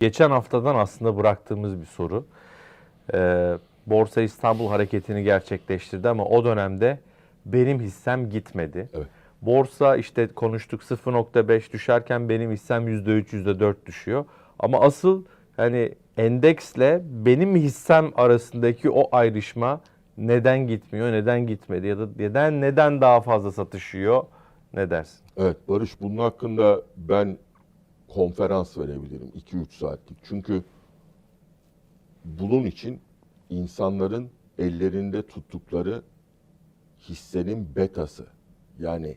Geçen haftadan aslında bıraktığımız bir soru. Ee, Borsa İstanbul hareketini gerçekleştirdi ama o dönemde benim hissem gitmedi. Evet. Borsa işte konuştuk 0.5 düşerken benim hissem %3 %4 düşüyor. Ama asıl hani endeksle benim hissem arasındaki o ayrışma neden gitmiyor, neden gitmedi ya da neden neden daha fazla satışıyor ne dersin? Evet Barış bunun hakkında ben konferans verebilirim 2-3 saatlik. Çünkü bunun için insanların ellerinde tuttukları hissenin betası yani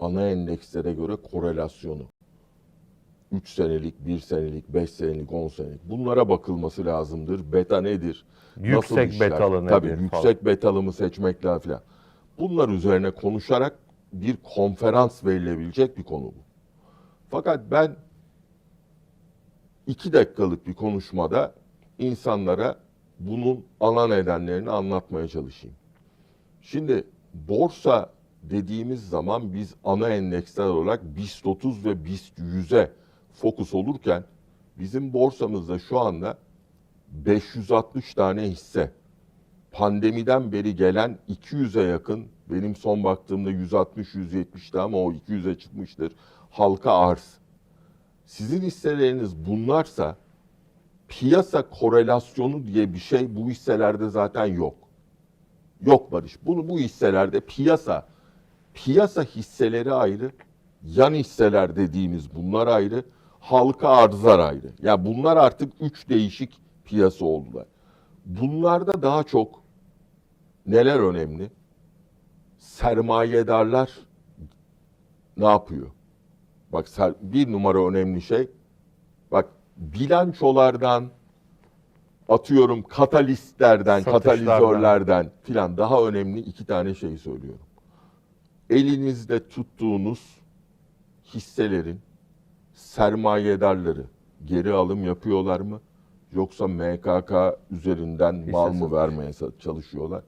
ana endekslere göre korelasyonu 3 senelik, 1 senelik, 5 senelik, 10 senelik bunlara bakılması lazımdır. Beta nedir? Nasıl Yüksek işler? betalı nedir Tabii falan. yüksek betalı mı seçmek lazım falan. Bunlar üzerine konuşarak bir konferans verilebilecek bir konu bu. Fakat ben iki dakikalık bir konuşmada insanlara bunun ana nedenlerini anlatmaya çalışayım. Şimdi borsa dediğimiz zaman biz ana endeksler olarak BIST 30 ve BIST 100'e fokus olurken bizim borsamızda şu anda 560 tane hisse pandemiden beri gelen 200'e yakın benim son baktığımda 160-170'ti ama o 200'e çıkmıştır halka arz. Sizin hisseleriniz bunlarsa piyasa korelasyonu diye bir şey bu hisselerde zaten yok. Yok Barış. Bunu bu hisselerde piyasa piyasa hisseleri ayrı, yan hisseler dediğimiz bunlar ayrı, halka arzlar ayrı. Ya yani bunlar artık üç değişik piyasa oldular. Bunlarda daha çok neler önemli? Sermayedarlar ne yapıyor? Bak bir numara önemli şey. Bak bilançolardan atıyorum katalistlerden, katalizörlerden filan daha önemli iki tane şey söylüyorum. Elinizde tuttuğunuz hisselerin sermayedarları geri alım yapıyorlar mı? Yoksa MKK üzerinden mal mı vermeye çalışıyorlar?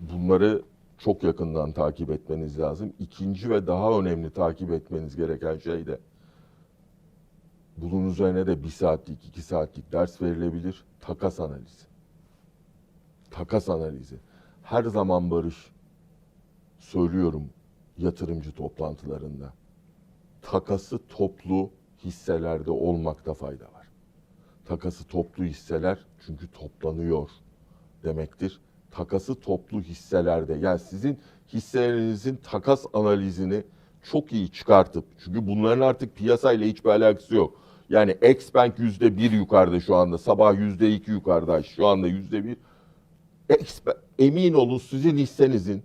Bunları çok yakından takip etmeniz lazım. İkinci ve daha önemli takip etmeniz gereken şey de bunun üzerine de bir saatlik, iki saatlik ders verilebilir. Takas analizi. Takas analizi. Her zaman Barış söylüyorum yatırımcı toplantılarında. Takası toplu hisselerde olmakta fayda var. Takası toplu hisseler çünkü toplanıyor demektir. Takası toplu hisselerde yani sizin hisselerinizin takas analizini çok iyi çıkartıp çünkü bunların artık piyasayla hiçbir alakası yok. Yani Xbank yüzde bir yukarıda şu anda sabah yüzde iki yukarıda şu anda yüzde bir. Emin olun sizin hissenizin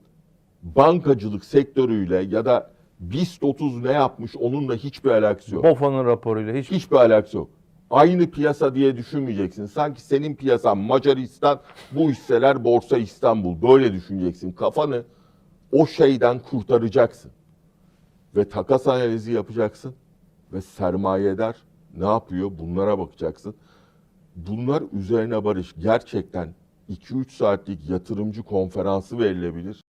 bankacılık sektörüyle ya da BIST 30 ne yapmış onunla hiçbir alakası yok. BOFA'nın raporuyla hiç Hiçbir alakası yok. Aynı piyasa diye düşünmeyeceksin. Sanki senin piyasan Macaristan, bu hisseler Borsa İstanbul. Böyle düşüneceksin. Kafanı o şeyden kurtaracaksın. Ve takas analizi yapacaksın. Ve sermayedar ne yapıyor? Bunlara bakacaksın. Bunlar üzerine barış gerçekten 2-3 saatlik yatırımcı konferansı verilebilir.